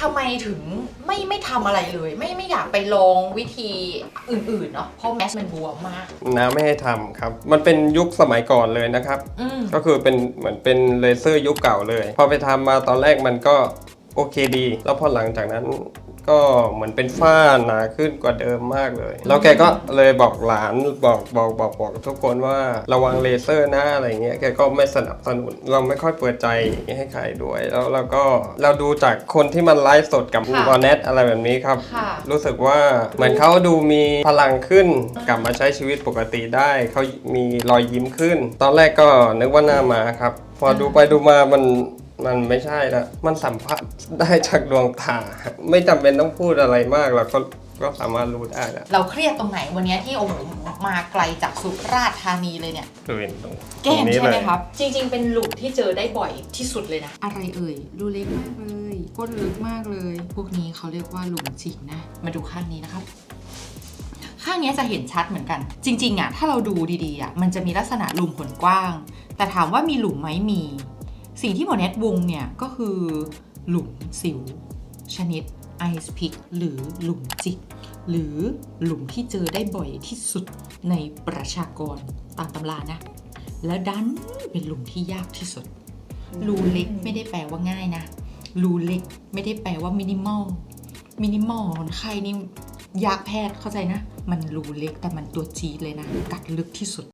ทำไมถึงไม่ไม่ทำอะไรเลย ไม่ไม่อยากไปลองวิธีอื่นๆเนาะเพราะแมสมันบวมมาก น้าไม่ให้ทำครับ มันเป็นยุคสมัยก่อนเลยนะครับ อืมก็คือเป็นเหมือนเป็นเลเซอร์ยุคเก่าเลย พอไปทำมาตอนแรกมันก็โอเคดี แล้วพอหลังจากนั้น ก็เหมือนเป็นฝ้าหนาขึ้นกว่าเดิมมากเลย แล้วแกก็เลยบอกหลานบอกบอกบอกบอกทุกคนว่าระวังเลเซอร์นะอะไรเงี้ยแกก็ไม่สนับสนุน เราไม่ค่อยเปิดใจให้ใครด้วย แล้วเราก็เราดูจากคนที่มันไลฟ์สดกับค่ะวอเน็ตอะไรแบบนี้ครับ ค่ะ รู้สึกว่าเหมือนเขาดูมีพลังขึ้น กลับมาใช้ชีวิตปกติได้เขามีรอยยิ้มขึ้น ตอนแรกก็นึกว่าหน้ามาครับ พอดูไปดูมามัน มันไม่ใช่ละมันสัมผัสได้จากดวงตา ไม่จำเป็นต้องพูดอะไรมากเราก็ก็สามารถรู้ได้แล้วเราเครียดตรงไหนวันเนี้ยที่โอ้โหมาไกลจากสุราษฎร์ธานีเลยเนี่ย บริเวณตรงแก้มตรงนี้ใช่ไหมเลยครับ จริง ๆ เป็นหลุมที่เจอได้บ่อยที่สุดเลยนะ อะไรเอ่ย รูเล็กมากเลย ก้นลึกมากเลย พวกนี้เขาเรียกว่าหลุมจิกนะ มาดูข้างนี้นะครับ ข้างเนี้ยจะเห็นชัดเหมือนกัน จริง ๆอะถ้าเราดูดีๆอะมันจะมีลักษณะหลุมขนกว้าง แต่ถามว่ามีหลุมไหมมี สิ่งที่หมอเน็ตวงเนี่ยก็คือหลุมสิว ชนิดไอส์พิกหรือหลุมจิก หรือหลุมที่เจอได้บ่อยที่สุดในประชากรตามตำรานะ แล้วดันเป็นหลุมที่ยากที่สุด รูเล็กไม่ได้แปลว่าง่ายนะ รูเล็กไม่ได้แปลว่ามินิมอล มินิมอลคนไข้นี่ยากแพทย์เข้าใจนะ มันรูเล็กแต่มันตัวจีดเลยนะ กัดลึกที่สุด